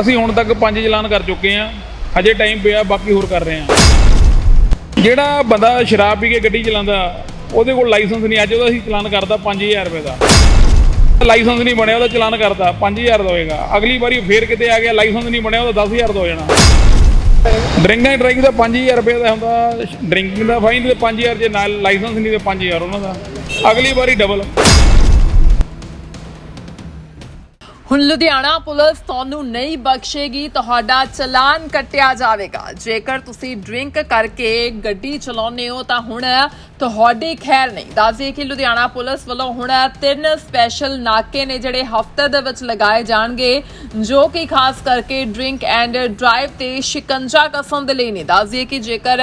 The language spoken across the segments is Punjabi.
ਅਸੀਂ ਹੁਣ ਤੱਕ ਪੰਜ ਚਲਾਨ ਕਰ ਚੁੱਕੇ ਹਾਂ। ਹਜੇ ਟਾਈਮ ਪਿਆ, ਬਾਕੀ ਹੋਰ ਕਰ ਰਹੇ ਹਾਂ। ਜਿਹੜਾ ਬੰਦਾ ਸ਼ਰਾਬ ਪੀ ਕੇ ਗੱਡੀ ਚਲਾਉਂਦਾ, ਉਹਦੇ ਕੋਲ ਲਾਇਸੈਂਸ ਨਹੀਂ। ਅੱਜ ਉਹਦਾ ਅਸੀਂ ਚਲਾਨ ਕਰਦਾ 5000 ਰੁਪਏ ਦਾ। ਲਾਇਸੈਂਸ ਨਹੀਂ ਬਣਿਆ, ਉਹਦਾ ਚਲਾਨ ਕਰਦਾ 5000 ਦਾ ਹੋਏਗਾ। ਅਗਲੀ ਵਾਰੀ ਫੇਰ ਕਿਤੇ ਆ ਗਿਆ ਲਾਇਸੈਂਸ ਨਹੀਂ ਬਣਿਆ, ਉਹਦਾ 10000 ਦਾ ਹੋ ਜਾਣਾ। ਡਰਿੰਕ ਐਂਡ ਡਰਾਈਵਿੰਗ ਦਾ 5000 ਰੁਪਏ ਦਾ ਹੁੰਦਾ। ਡਰਿੰਕਿੰਗ ਦਾ ਫਾਈਨ ਤੇ 5000 ਜੇ ਨਾਲ ਲਾਇਸੈਂਸ ਨਹੀਂ ਤੇ 5000 ਉਹਨਾਂ ਦਾ। ਅਗਲੀ ਵਾਰੀ ਡਬਲ ਹੁਣ ਲੁਧਿਆਣਾ ਪੁਲਿਸ ਤੁਹਾਨੂੰ ਨਹੀਂ ਬਖਸ਼ੇਗੀ, ਤੁਹਾਡਾ ਚਲਾਨ ਕੱਟਿਆ ਜਾਵੇਗਾ। ਜੇਕਰ ਤੁਸੀਂ ਡਰਿੰਕ ਕਰਕੇ ਗੱਡੀ ਚਲਾਉਂਦੇ ਹੋ, ਤਾਂ ਹੁਣ ਤੁਹਾਡੀ ਖੈਰ ਨਹੀਂ। ਦੱਸਦੇ ਕਿ ਲੁਧਿਆਣਾ ਪੁਲਿਸ ਵੱਲੋਂ ਹੁਣ ਤਿੰਨ ਸਪੈਸ਼ਲ ਨਾਕੇ ਨੇ ਜਿਹੜੇ ਹਫ਼ਤੇ ਦੇ ਵਿੱਚ ਲਗਾਏ ਜਾਣਗੇ, ਜੋ ਕਿ ਖਾਸ ਕਰਕੇ ਡਰਿੰਕ ਐਂਡ ਡਰਾਈਵ ਤੇ ਸ਼ਿਕੰਜਾ ਕਸਣ ਦੇ ਲਈ ਨੇ। ਦੱਸਦੇ ਕਿ ਜੇਕਰ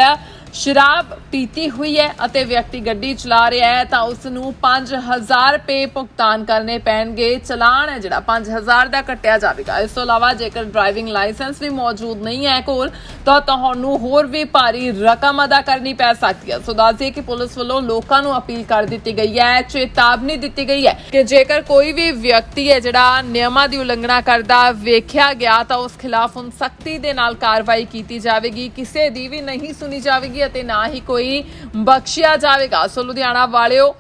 ਸ਼ਰਾਬ ਪੀਤੀ ਹੋਈ ਹੈ ਅਤੇ ਵਿਅਕਤੀ ਗੱਡੀ ਚਲਾ ਰਿਹਾ ਹੈ, ਤਾਂ ਉਸ ਨੂੰ 5000 ਰੁਪਏ ਭੁਗਤਾਨ ਕਰਨੇ ਪੈਣਗੇ। ਚਲਾਨ ਹੈ ਜਿਹੜਾ 5000 ਦਾ ਕੱਟਿਆ ਜਾਵੇਗਾ। ਇਸ ਤੋਂ ਇਲਾਵਾ ਜੇਕਰ ਡਰਾਈਵਿੰਗ ਲਾਇਸੈਂਸ ਵੀ ਮੌਜੂਦ ਨਹੀਂ ਹੈ ਕੋਲ, ਤਾਂ ਤੁਹਾਨੂੰ ਹੋਰ ਵੀ ਭਾਰੀ ਰਕਮ ਅਦਾ ਕਰਨੀ ਪੈ ਸਕਦੀ ਹੈ। ਸੋ ਦੱਸਦੇ ਕਿ ਪੁਲਿਸ ਵੱਲੋਂ ਲੋਕਾਂ ਨੂੰ ਅਪੀਲ ਕਰ ਦਿੱਤੀ ਗਈ ਹੈ, ਚੇਤਾਵਨੀ ਦਿੱਤੀ ਗਈ ਹੈ ਕਿ ਜੇਕਰ ਕੋਈ ਵੀ ਵਿਅਕਤੀ ਹੈ ਜਿਹੜਾ ਨਿਯਮਾਂ ਦੀ ਉਲੰਘਣਾ ਕਰਦਾ ਵੇਖਿਆ ਗਿਆ, ਤਾਂ ਉਸ ਖਿਲਾਫ ਹੁਣ ਸਖਤੀ ਦੇ ਨਾਲ ਕਾਰਵਾਈ ਕੀਤੀ ਜਾਵੇਗੀ। ਕਿਸੇ ਦੀ ਵੀ ਨਹੀਂ ਸੁਣੀ ਜਾਵੇਗੀ ਅਤੇ ਨਾ ਹੀ ਕੋਈ ਬਖਸ਼ਿਆ ਜਾਵੇਗਾ। ਸੋ ਲੁਧਿਆਣਾ ਵਾਲਿਓ,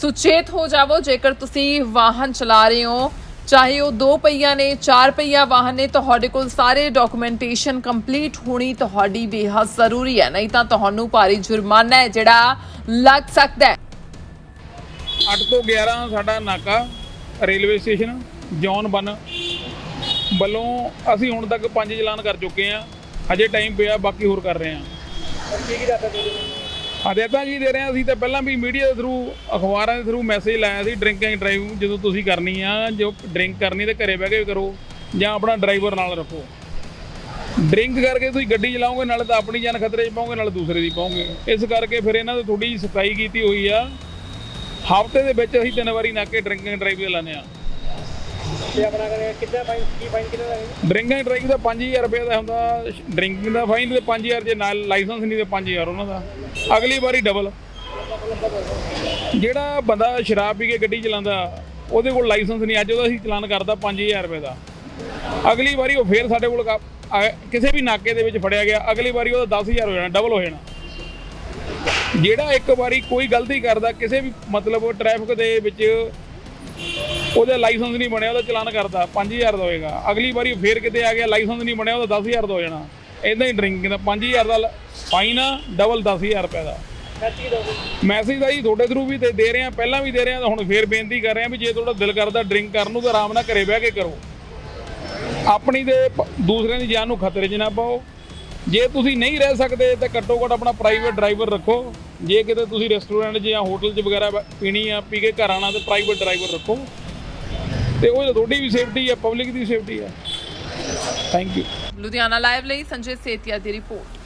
ਸੁਚੇਤ ਹੋ ਜਾਵੋ। ਜੇਕਰ ਤੁਸੀਂ ਵਾਹਨ ਚਲਾ ਰਹੇ ਹੋ, ਚਾਹੇ ਉਹ ਦੋ ਪਹੀਆ ਨੇ, ਚਾਰ ਪਹੀਆ ਵਾਹਨ ਨੇ, ਤੁਹਾਡੇ ਕੋਲ ਸਾਰੇ ਡਾਕੂਮੈਂਟੇਸ਼ਨ ਕੰਪਲੀਟ ਹੋਣੀ ਤੁਹਾਡੀ ਬੇਹੱਦ ਜ਼ਰੂਰੀ ਹੈ। ਨਹੀਂ ਤਾਂ ਤੁਹਾਨੂੰ ਭਾਰੀ ਜੁਰਮਾਨਾ ਹੈ ਜਿਹੜਾ ਲੱਗ ਸਕਦਾ ਹੈ। 8 ਤੋਂ 11 ਸਾਡਾ ਨਾਕਾ, ਰੇਲਵੇ ਸਟੇਸ਼ਨ, ਜੌਨ ਬਨ। ਵੱਲੋਂ ਅਸੀਂ ਹੁਣ ਤੱਕ ਪੰਜ ਚਲਾਨ ਕਰ ਚੁੱਕੇ ਆ ਹਜੇ ਟਾਈਮ ਪਿਆ, ਬਾਕੀ ਹੋਰ ਕਰ ਰਹੇ ਹਾਂ। ਆ ਹਦਾਇਤਾਂ ਜੀ ਦੇ ਰਹੇ ਹਾਂ ਅਸੀਂ ਤਾਂ ਪਹਿਲਾਂ ਵੀ ਮੀਡੀਆ ਦੇ ਥਰੂ ਅਖਬਾਰਾਂ ਦੇ ਥਰੂ ਮੈਸੇਜ ਲਾਇਆ ਸੀ ਡਰਿੰਕ ਐਂਡ ਡਰਾਈਵ ਜਦੋਂ ਤੁਸੀਂ ਕਰਨੀ ਆ, ਜੋ ਡਰਿੰਕ ਕਰਨੀ ਤੇ ਘਰੇ ਬਹਿ ਕੇ ਕਰੋ, ਜਾਂ ਆਪਣਾ ਡਰਾਈਵਰ ਨਾਲ ਰੱਖੋ। ਡਰਿੰਕ ਕਰਕੇ ਤੁਸੀਂ ਗੱਡੀ ਚਲਾਓਗੇ, ਨਾਲੇ ਤਾਂ ਆਪਣੀ ਜਾਨ ਖਤਰੇ 'ਚ ਪਾਓਗੇ, ਨਾਲੇ ਦੂਸਰੇ ਦੀ ਪਾਓਗੇ। ਇਸ ਕਰਕੇ ਫਿਰ ਇਹਨਾਂ ਦੀ ਥੋੜੀ ਸਫ਼ਾਈ ਕੀਤੀ ਹੋਈ ਆ। ਹਫ਼ਤੇ ਦੇ ਵਿੱਚ ਅਸੀਂ ਤਿੰਨ ਵਾਰੀ ਨਾਕੇ ਡਰਿੰਕਿੰਗ ਡਰਾਈਵ ਦੇ ਲਾਉਂਦੇ ਆ ਤੇ ਆਪਣਾ ਕਰੇ ਕਿੰਨਾ ਫਾਈਨ ਕੀ ਫਾਈਨ ਕਿੰਨਾ ਲੱਗੇਗਾ ਡਰਿੰਕਿੰਗ ਡਰਾਈਵ ਦਾ 5000 ਰੁਪਏ ਦਾ ਹੁੰਦਾ, ਡਰਿੰਕਿੰਗ ਦਾ ਫਾਈਨ ਤੇ 5000 ਜੇ ਨਾਲ ਲਾਇਸੈਂਸ ਨਹੀਂ ਤੇ 5000 ਉਹਨਾਂ ਦਾ। ਅਗਲੀ ਵਾਰੀ ਡਬਲ ਜਿਹੜਾ ਬੰਦਾ ਸ਼ਰਾਬ ਪੀ ਕੇ ਗੱਡੀ ਚਲਾਉਂਦਾ, ਉਹਦੇ ਕੋਲ ਲਾਇਸੈਂਸ ਨਹੀਂ, ਅੱਜ ਉਹਦਾ ਅਸੀਂ ਚਲਾਨ ਕਰਦਾ 5000 ਰੁਪਏ ਦਾ। ਅਗਲੀ ਵਾਰੀ ਉਹ ਫੇਰ ਸਾਡੇ ਕੋਲ ਕਾ- ਆ- ਕਿਸੇ ਵੀ ਨਾਕੇ ਦੇ ਵਿੱਚ ਫੜਿਆ ਗਿਆ, ਅਗਲੀ ਵਾਰੀ ਉਹਦਾ 10000 ਹੋ ਜਾਣਾ ਡਬਲ ਹੋ ਜਾਣਾ। ਜਿਹੜਾ ਇੱਕ ਵਾਰੀ ਕੋਈ ਗਲਤੀ ਕਰਦਾ, ਕਿਸੇ ਵੀ ਮਤਲਬ ਟ੍ਰੈਫਿਕ ਦੇ ਵਿੱਚ ਉਹਦਾ ਲਾਇਸੈਂਸ ਨਹੀਂ ਬਣਿਆ ਉਹਦਾ ਚਲਾਨ ਕਰਦਾ 5000 ਦਾ ਹੋਏਗਾ। ਅਗਲੀ ਵਾਰੀ ਫੇਰ ਕਿਤੇ ਆ ਗਿਆ ਲਾਇਸੈਂਸ ਨਹੀਂ ਬਣਿਆ ਉਹਦਾ 10000 ਦਾ ਹੋ ਜਾਣਾ। ਇਦਾਂ ਹੀ ਡਰਿੰਕਿੰਗ ਦਾ 5000 ਦਾ ਫਾਈਨ ਆ ਡਬਲ 10000 ਰੁਪਏ ਦਾ। ਮੈਸੇਜ ਦਾ ਜੀ ਤੁਹਾਡੇ ਥਰੂ ਵੀ ਤੇ ਦੇ ਰਹੇ ਆ ਪਹਿਲਾਂ ਵੀ ਦੇ ਰਹੇ ਆ ਤਾਂ ਹੁਣ ਫੇਰ ਬੇਨਤੀ ਕਰ ਰਹੇ ਆ ਵੀ ਜੇ ਤੁਹਾਡਾ ਦਿਲ ਕਰਦਾ ਡਰਿੰਕ ਕਰਨ ਨੂੰ ਤਾਂ ਆਰਾਮ ਨਾਲ ਘਰੇ ਬਹਿ ਕੇ ਕਰੋ। ਆਪਣੀ ਪ- ਦੂਸਰਿਆਂ ਦੀ ਜਾਨ ਨੂੰ ਖਤਰੇ 'ਚ ਨਾ ਪਾਓ। ਜੇ ਤੁਸੀਂ ਨਹੀਂ ਰਹਿ ਸਕਦੇ ਤਾਂ ਘੱਟੋ ਘੱਟ ਆਪਣਾ ਪ੍ਰਾਈਵੇਟ ਡਰਾਈਵਰ ਰੱਖੋ। ਜੇ ਕਿਤੇ ਤੁਸੀਂ ਰੈਸਟੋਰੈਂਟ ਜਾਂ ਹੋਟਲ 'ਚ ਵਗੈਰਾ ਪੀਣੀ ਆ ਪੀ ਕੇ ਘਰ ਆਣਾ ਤੇ ਪ੍ਰਾਈਵੇਟ ਡਰਾਈਵਰ ਰੱਖੋ। ਤੇ ਉਹ ਤੁਹਾਡੀ ਵੀ ਸੇਫਟੀ ਹੈ ਪਬਲਿਕ ਦੀ ਸੇਫਟੀ ਹੈ ਥੈਂਕ ਯੂ ਲੁਧਿਆਣਾ ਲਾਈਵ ਲਈ ਸੰਜੇ ਸੇਤੀਆ ਦੀ ਰਿਪੋਰਟ।